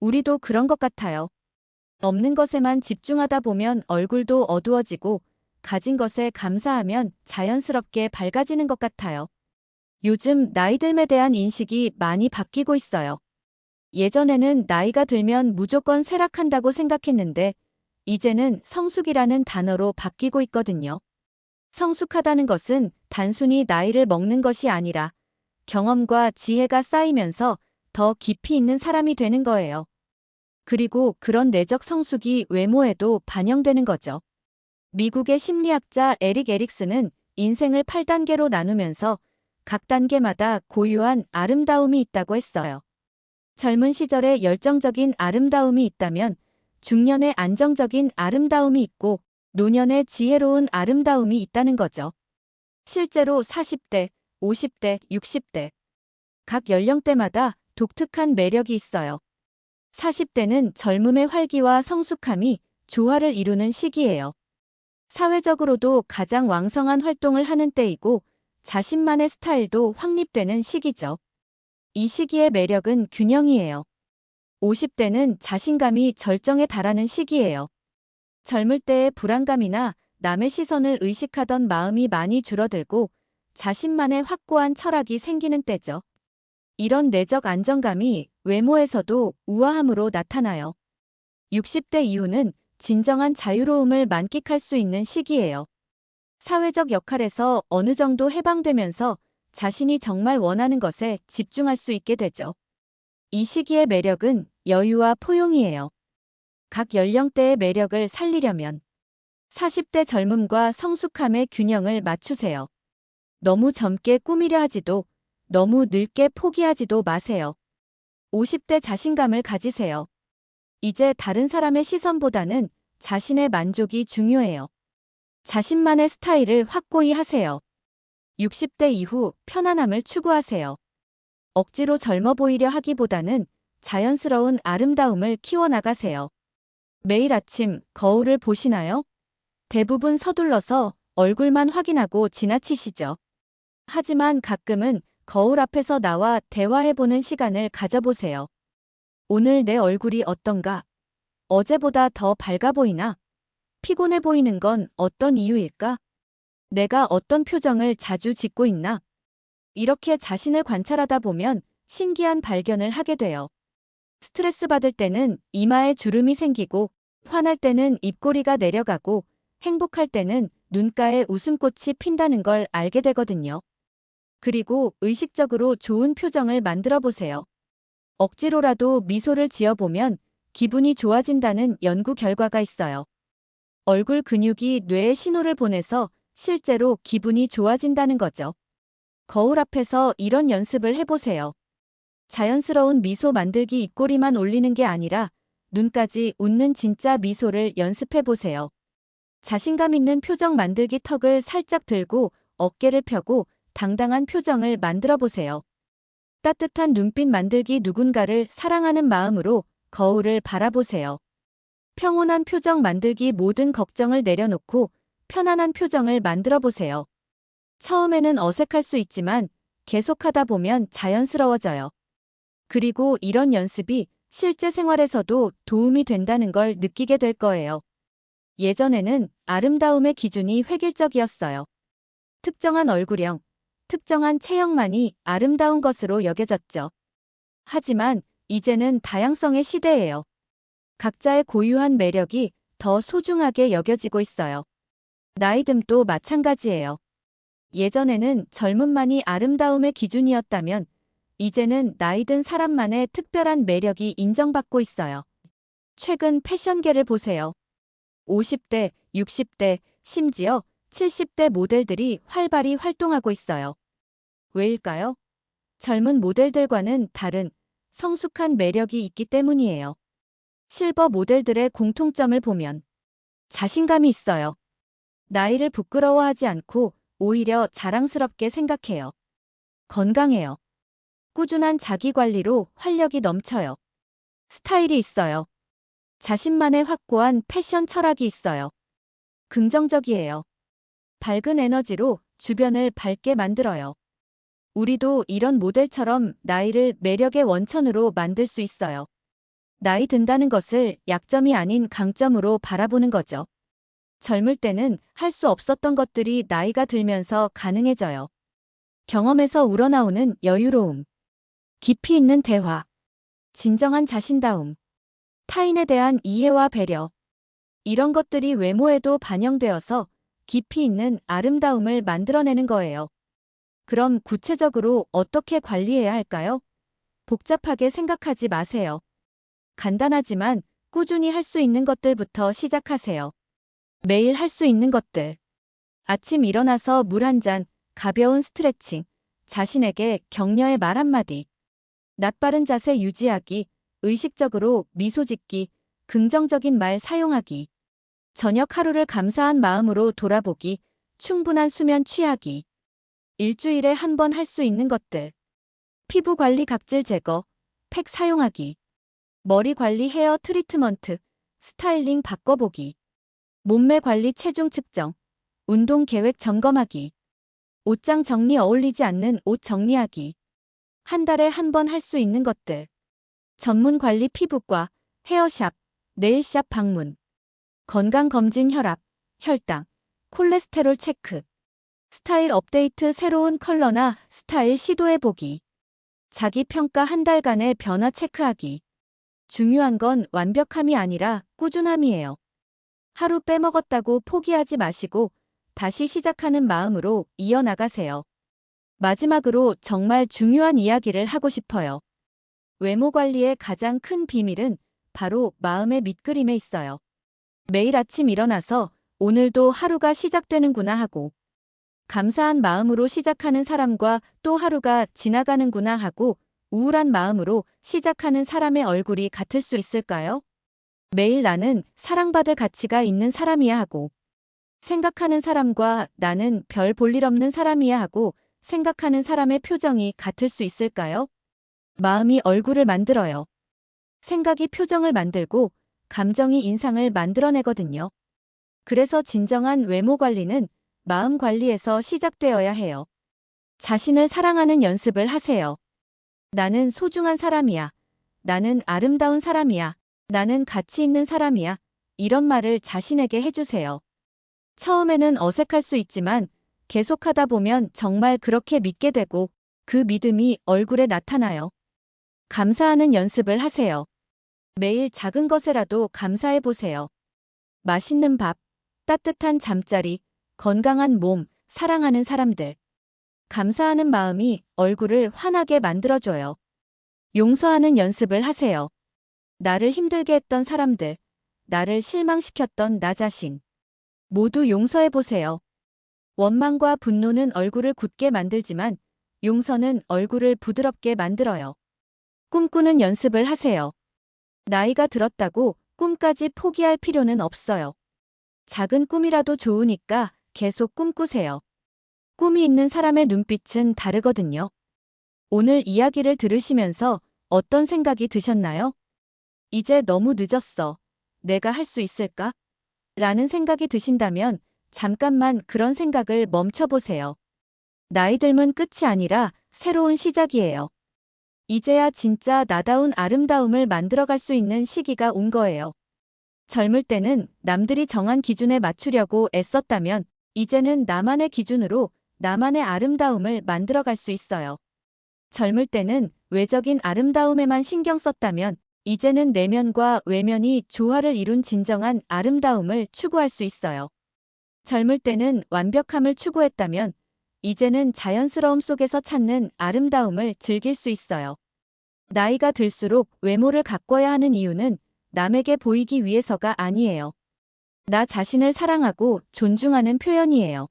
우리도 그런 것 같아요. 없는 것에만 집중하다 보면 얼굴도 어두워지고 가진 것에 감사하면 자연스럽게 밝아지는 것 같아요. 요즘 나이 듦에 대한 인식이 많이 바뀌고 있어요. 예전에는 나이가 들면 무조건 쇠락한다고 생각했는데 이제는 성숙이라는 단어로 바뀌고 있거든요. 성숙하다는 것은 단순히 나이를 먹는 것이 아니라 경험과 지혜가 쌓이면서 더 깊이 있는 사람이 되는 거예요. 그리고 그런 내적 성숙이 외모에도 반영되는 거죠. 미국의 심리학자 에릭 에릭스는 인생을 8단계로 나누면서 각 단계마다 고유한 아름다움이 있다고 했어요. 젊은 시절에 열정적인 아름다움이 있다면 중년의 안정적인 아름다움이 있고 노년의 지혜로운 아름다움이 있다는 거죠. 실제로 40대, 50대, 60대 각 연령대마다 독특한 매력이 있어요. 40대는 젊음의 활기와 성숙함이 조화를 이루는 시기예요. 사회적으로도 가장 왕성한 활동을 하는 때이고 자신만의 스타일도 확립되는 시기죠. 이 시기의 매력은 균형이에요. 50대는 자신감이 절정에 달하는 시기예요. 젊을 때의 불안감이나 남의 시선을 의식하던 마음이 많이 줄어들고 자신만의 확고한 철학이 생기는 때죠. 이런 내적 안정감이 외모에서도 우아함으로 나타나요. 60대 이후는 진정한 자유로움을 만끽할 수 있는 시기예요. 사회적 역할에서 어느 정도 해방되면서 자신이 정말 원하는 것에 집중할 수 있게 되죠. 이 시기의 매력은 여유와 포용이에요. 각 연령대의 매력을 살리려면 40대 젊음과 성숙함의 균형을 맞추세요. 너무 젊게 꾸미려 하지도 너무 늙게 포기하지도 마세요. 50대 자신감을 가지세요. 이제 다른 사람의 시선보다는 자신의 만족이 중요해요. 자신만의 스타일을 확고히 하세요. 60대 이후 편안함을 추구하세요. 억지로 젊어 보이려 하기보다는 자연스러운 아름다움을 키워나가세요. 매일 아침 거울을 보시나요? 대부분 서둘러서 얼굴만 확인하고 지나치시죠. 하지만 가끔은 거울 앞에서 나와 대화해보는 시간을 가져보세요. 오늘 내 얼굴이 어떤가? 어제보다 더 밝아 보이나? 피곤해 보이는 건 어떤 이유일까? 내가 어떤 표정을 자주 짓고 있나? 이렇게 자신을 관찰하다 보면 신기한 발견을 하게 돼요. 스트레스 받을 때는 이마에 주름이 생기고, 화날 때는 입꼬리가 내려가고, 행복할 때는 눈가에 웃음꽃이 핀다는 걸 알게 되거든요. 그리고 의식적으로 좋은 표정을 만들어 보세요. 억지로라도 미소를 지어보면 기분이 좋아진다는 연구 결과가 있어요. 얼굴 근육이 뇌에 신호를 보내서 실제로 기분이 좋아진다는 거죠. 거울 앞에서 이런 연습을 해보세요. 자연스러운 미소 만들기 입꼬리만 올리는 게 아니라 눈까지 웃는 진짜 미소를 연습해보세요. 자신감 있는 표정 만들기 턱을 살짝 들고 어깨를 펴고 당당한 표정을 만들어 보세요. 따뜻한 눈빛 만들기 누군가를 사랑하는 마음으로 거울을 바라보세요. 평온한 표정 만들기 모든 걱정을 내려놓고 편안한 표정을 만들어 보세요. 처음에는 어색할 수 있지만 계속하다 보면 자연스러워져요. 그리고 이런 연습이 실제 생활에서도 도움이 된다는 걸 느끼게 될 거예요. 예전에는 아름다움의 기준이 획일적이었어요. 특정한 얼굴형, 특정한 체형만이 아름다운 것으로 여겨졌죠. 하지만 이제는 다양성의 시대예요. 각자의 고유한 매력이 더 소중하게 여겨지고 있어요. 나이듦도 마찬가지예요. 예전에는 젊음만이 아름다움의 기준이었다면 이제는 나이든 사람만의 특별한 매력이 인정받고 있어요. 최근 패션계를 보세요. 50대, 60대, 심지어 70대 모델들이 활발히 활동하고 있어요. 왜일까요? 젊은 모델들과는 다른 성숙한 매력이 있기 때문이에요. 실버 모델들의 공통점을 보면 자신감이 있어요. 나이를 부끄러워하지 않고 오히려 자랑스럽게 생각해요. 건강해요. 꾸준한 자기 관리로 활력이 넘쳐요. 스타일이 있어요. 자신만의 확고한 패션 철학이 있어요. 긍정적이에요. 밝은 에너지로 주변을 밝게 만들어요. 우리도 이런 모델처럼 나이를 매력의 원천으로 만들 수 있어요. 나이 든다는 것을 약점이 아닌 강점으로 바라보는 거죠. 젊을 때는 할 수 없었던 것들이 나이가 들면서 가능해져요. 경험에서 우러나오는 여유로움, 깊이 있는 대화, 진정한 자신다움, 타인에 대한 이해와 배려. 이런 것들이 외모에도 반영되어서 깊이 있는 아름다움을 만들어내는 거예요. 그럼 구체적으로 어떻게 관리해야 할까요? 복잡하게 생각하지 마세요. 간단하지만 꾸준히 할 수 있는 것들부터 시작하세요. 매일 할 수 있는 것들. 아침 일어나서 물 한 잔, 가벼운 스트레칭, 자신에게 격려의 말 한마디. 낯바른 자세 유지하기, 의식적으로 미소 짓기, 긍정적인 말 사용하기. 저녁 하루를 감사한 마음으로 돌아보기, 충분한 수면 취하기. 일주일에 한 번 할 수 있는 것들. 피부 관리 각질 제거, 팩 사용하기. 머리 관리 헤어 트리트먼트, 스타일링 바꿔보기. 몸매 관리 체중 측정, 운동 계획 점검하기. 옷장 정리 어울리지 않는 옷 정리하기. 한 달에 한 번 할 수 있는 것들. 전문 관리 피부과, 헤어샵, 네일샵 방문. 건강검진 혈압, 혈당, 콜레스테롤 체크. 스타일 업데이트 새로운 컬러나 스타일 시도해보기. 자기 평가 한 달간의 변화 체크하기. 중요한 건 완벽함이 아니라 꾸준함이에요. 하루 빼먹었다고 포기하지 마시고 다시 시작하는 마음으로 이어나가세요. 마지막으로 정말 중요한 이야기를 하고 싶어요. 외모 관리의 가장 큰 비밀은 바로 마음의 밑그림에 있어요. 매일 아침 일어나서 오늘도 하루가 시작되는구나 하고 감사한 마음으로 시작하는 사람과 또 하루가 지나가는구나 하고 우울한 마음으로 시작하는 사람의 얼굴이 같을 수 있을까요? 매일 나는 사랑받을 가치가 있는 사람이야 하고 생각하는 사람과 나는 별 볼 일 없는 사람이야 하고 생각하는 사람의 표정이 같을 수 있을까요? 마음이 얼굴을 만들어요. 생각이 표정을 만들고 감정이 인상을 만들어내거든요. 그래서 진정한 외모 관리는 마음 관리에서 시작되어야 해요. 자신을 사랑하는 연습을 하세요. 나는 소중한 사람이야. 나는 아름다운 사람이야. 나는 가치 있는 사람이야. 이런 말을 자신에게 해주세요. 처음에는 어색할 수 있지만 계속하다 보면 정말 그렇게 믿게 되고 그 믿음이 얼굴에 나타나요. 감사하는 연습을 하세요. 매일 작은 것에라도 감사해 보세요. 맛있는 밥, 따뜻한 잠자리, 건강한 몸, 사랑하는 사람들. 감사하는 마음이 얼굴을 환하게 만들어줘요. 용서하는 연습을 하세요. 나를 힘들게 했던 사람들, 나를 실망시켰던 나 자신. 모두 용서해 보세요. 원망과 분노는 얼굴을 굳게 만들지만 용서는 얼굴을 부드럽게 만들어요. 꿈꾸는 연습을 하세요. 나이가 들었다고 꿈까지 포기할 필요는 없어요. 작은 꿈이라도 좋으니까 계속 꿈꾸세요. 꿈이 있는 사람의 눈빛은 다르거든요. 오늘 이야기를 들으시면서 어떤 생각이 드셨나요? 이제 너무 늦었어. 내가 할 수 있을까? 라는 생각이 드신다면 잠깐만 그런 생각을 멈춰보세요. 나이 들면 끝이 아니라 새로운 시작이에요. 이제야 진짜 나다운 아름다움을 만들어갈 수 있는 시기가 온 거예요. 젊을 때는 남들이 정한 기준에 맞추려고 애썼다면 이제는 나만의 기준으로 나만의 아름다움을 만들어갈 수 있어요. 젊을 때는 외적인 아름다움에만 신경 썼다면 이제는 내면과 외면이 조화를 이룬 진정한 아름다움을 추구할 수 있어요. 젊을 때는 완벽함을 추구했다면 이제는 자연스러움 속에서 찾는 아름다움을 즐길 수 있어요. 나이가 들수록 외모를 가꿔야 하는 이유는 남에게 보이기 위해서가 아니에요. 나 자신을 사랑하고 존중하는 표현이에요.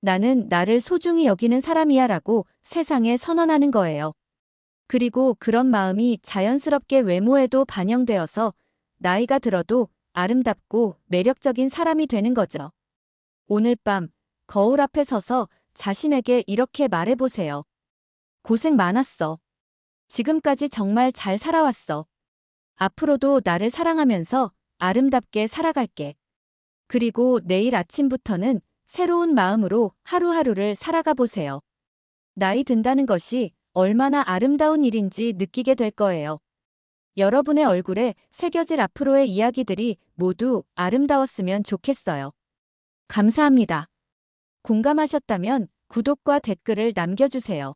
나는 나를 소중히 여기는 사람이야 라고 세상에 선언하는 거예요. 그리고 그런 마음이 자연스럽게 외모에도 반영되어서 나이가 들어도 아름답고 매력적인 사람이 되는 거죠. 오늘 밤 거울 앞에 서서 자신에게 이렇게 말해보세요. 고생 많았어. 지금까지 정말 잘 살아왔어. 앞으로도 나를 사랑하면서 아름답게 살아갈게. 그리고 내일 아침부터는 새로운 마음으로 하루하루를 살아가 보세요. 나이 든다는 것이 얼마나 아름다운 일인지 느끼게 될 거예요. 여러분의 얼굴에 새겨질 앞으로의 이야기들이 모두 아름다웠으면 좋겠어요. 감사합니다. 공감하셨다면 구독과 댓글을 남겨주세요.